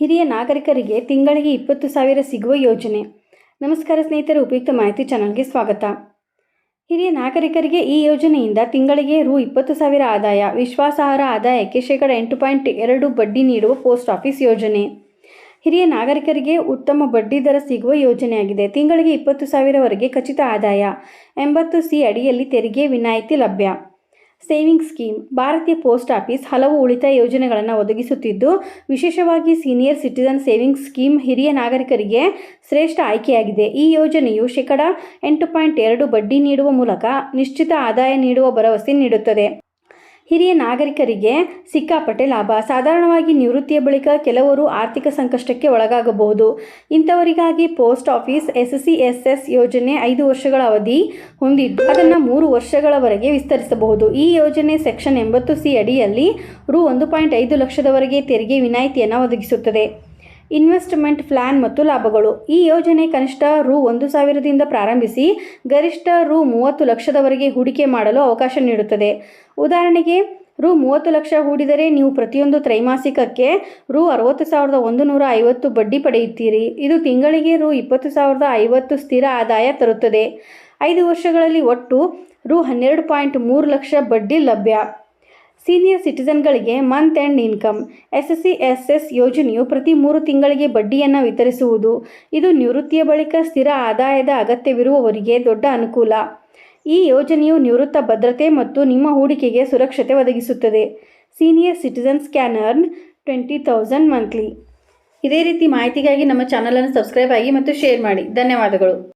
ಹಿರಿಯ ನಾಗರಿಕರಿಗೆ ತಿಂಗಳಿಗೆ ಇಪ್ಪತ್ತು ಸಾವಿರ ಸಿಗುವ ಯೋಜನೆ. ನಮಸ್ಕಾರ ಸ್ನೇಹಿತರೆ, ಉಪಯುಕ್ತ ಮಾಹಿತಿ ಚಾನಲ್ಗೆ ಸ್ವಾಗತ. ಹಿರಿಯ ನಾಗರಿಕರಿಗೆ ಈ ಯೋಜನೆಯಿಂದ ತಿಂಗಳಿಗೆ ರು ಇಪ್ಪತ್ತು ಸಾವಿರ ಆದಾಯ, ವಿಶ್ವಾಸಾರ್ಹ ಆದಾಯಕ್ಕೆ ಶೇಕಡ ಎಂಟು ಪಾಯಿಂಟ್ ಎರಡು ಬಡ್ಡಿ ನೀಡುವ ಪೋಸ್ಟ್ ಆಫೀಸ್ ಯೋಜನೆ. ಹಿರಿಯ ನಾಗರಿಕರಿಗೆ ಉತ್ತಮ ಬಡ್ಡಿ ದರ ಸಿಗುವ ಯೋಜನೆಯಾಗಿದೆ. ತಿಂಗಳಿಗೆ ಇಪ್ಪತ್ತು ಸಾವಿರವರೆಗೆ ಖಚಿತ ಆದಾಯ, ಎಂಬತ್ತು ಸಿ ಅಡಿಯಲ್ಲಿ ತೆರಿಗೆ ವಿನಾಯಿತಿ ಲಭ್ಯ. Saving scheme. ಭಾರತೀಯ ಪೋಸ್ಟ್ ಆಫೀಸ್ ಹಲವು ಉಳಿತಾಯ ಯೋಜನೆಗಳನ್ನು ಒದಗಿಸುತ್ತಿದ್ದು, ವಿಶೇಷವಾಗಿ ಸೀನಿಯರ್ ಸಿಟಿಜನ್ ಸೇವಿಂಗ್ ಸ್ಕೀಮ್ ಹಿರಿಯ ನಾಗರಿಕರಿಗೆ ಶ್ರೇಷ್ಠ ಆಯ್ಕೆಯಾಗಿದೆ. ಈ ಯೋಜನೆಯು ಶೇಕಡ ಎಂಟು ಪಾಯಿಂಟ್ ಎರಡು ಬಡ್ಡಿ ನೀಡುವ ಮೂಲಕ ನಿಶ್ಚಿತ ಆದಾಯ ನೀಡುವ ಭರವಸೆ ನೀಡುತ್ತದೆ. ಹಿರಿಯ ನಾಗರಿಕರಿಗೆ ಸಿಕ್ಕಾಪಟ್ಟೆ ಲಾಭ. ಸಾಧಾರಣವಾಗಿ ನಿವೃತ್ತಿಯ ಬಳಿಕ ಕೆಲವರು ಆರ್ಥಿಕ ಸಂಕಷ್ಟಕ್ಕೆ ಒಳಗಾಗಬಹುದು. ಇಂಥವರಿಗಾಗಿ post office S C S S ಯೋಜನೆ ಐದು ವರ್ಷಗಳ ಅವಧಿ ಹೊಂದಿದ್ದು, ಅದನ್ನು ಮೂರು ವರ್ಷಗಳವರೆಗೆ ವಿಸ್ತರಿಸಬಹುದು. ಈ ಯೋಜನೆ ಸೆಕ್ಷನ್ ಎಂಬತ್ತು ಸಿ ಅಡಿಯಲ್ಲಿ ರು ಒಂದು ಪಾಯಿಂಟ್ ಐದು ಲಕ್ಷದವರೆಗೆ ತೆರಿಗೆ ವಿನಾಯಿತಿಯನ್ನು ಒದಗಿಸುತ್ತದೆ. ಇನ್ವೆಸ್ಟ್ಮೆಂಟ್ ಪ್ಲಾನ್ ಮತ್ತು ಲಾಭಗಳು. ಈ ಯೋಜನೆ ಕನಿಷ್ಠ ರು ಒಂದು ಸಾವಿರದಿಂದ ಪ್ರಾರಂಭಿಸಿ ಗರಿಷ್ಠ ರು ಮೂವತ್ತು ಲಕ್ಷದವರೆಗೆ ಹೂಡಿಕೆ ಮಾಡಲು ಅವಕಾಶ ನೀಡುತ್ತದೆ. ಉದಾಹರಣೆಗೆ, ರು ಮೂವತ್ತು ಲಕ್ಷ ಹೂಡಿದರೆ ನೀವು ಪ್ರತಿಯೊಂದು ತ್ರೈಮಾಸಿಕಕ್ಕೆ ರು ಅರವತ್ತು ಸಾವಿರದ ಒಂದು ನೂರ ಐವತ್ತು ಬಡ್ಡಿ ಪಡೆಯುತ್ತೀರಿ. ಇದು ತಿಂಗಳಿಗೆ ರು ಇಪ್ಪತ್ತು ಸಾವಿರದ ಐವತ್ತು ಸ್ಥಿರ ಆದಾಯ ತರುತ್ತದೆ. ಐದು ವರ್ಷಗಳಲ್ಲಿ ಒಟ್ಟು ರು ಹನ್ನೆರಡು ಪಾಯಿಂಟ್ ಮೂರು ಲಕ್ಷ ಬಡ್ಡಿ ಲಭ್ಯ. Senior ಸಿಟಿಸನ್ಗಳಿಗೆ month end income S S C S S ಯೋಜನೆಯು ಪ್ರತಿ ಮೂರು ತಿಂಗಳಿಗೆ ಬಡ್ಡಿಯನ್ನು ವಿತರಿಸುವುದು. ಇದು ನಿವೃತ್ತಿಯ ಬಳಿಕ ಸ್ಥಿರ ಆದಾಯದ ಅಗತ್ಯವಿರುವವರಿಗೆ ದೊಡ್ಡ ಅನುಕೂಲ. ಈ ಯೋಜನೆಯು ನಿವೃತ್ತ ಭದ್ರತೆ ಮತ್ತು ನಿಮ್ಮ ಹೂಡಿಕೆಗೆ ಸುರಕ್ಷತೆ ಒದಗಿಸುತ್ತದೆ. Senior citizens can earn twenty thousand monthly ಇದೇ ರೀತಿ ಮಾಹಿತಿಗಾಗಿ ನಮ್ಮ ಚಾನಲನ್ನು ಸಬ್ಸ್ಕ್ರೈಬ್ ಆಗಿ ಮತ್ತು ಶೇರ್ ಮಾಡಿ. ಧನ್ಯವಾದಗಳು.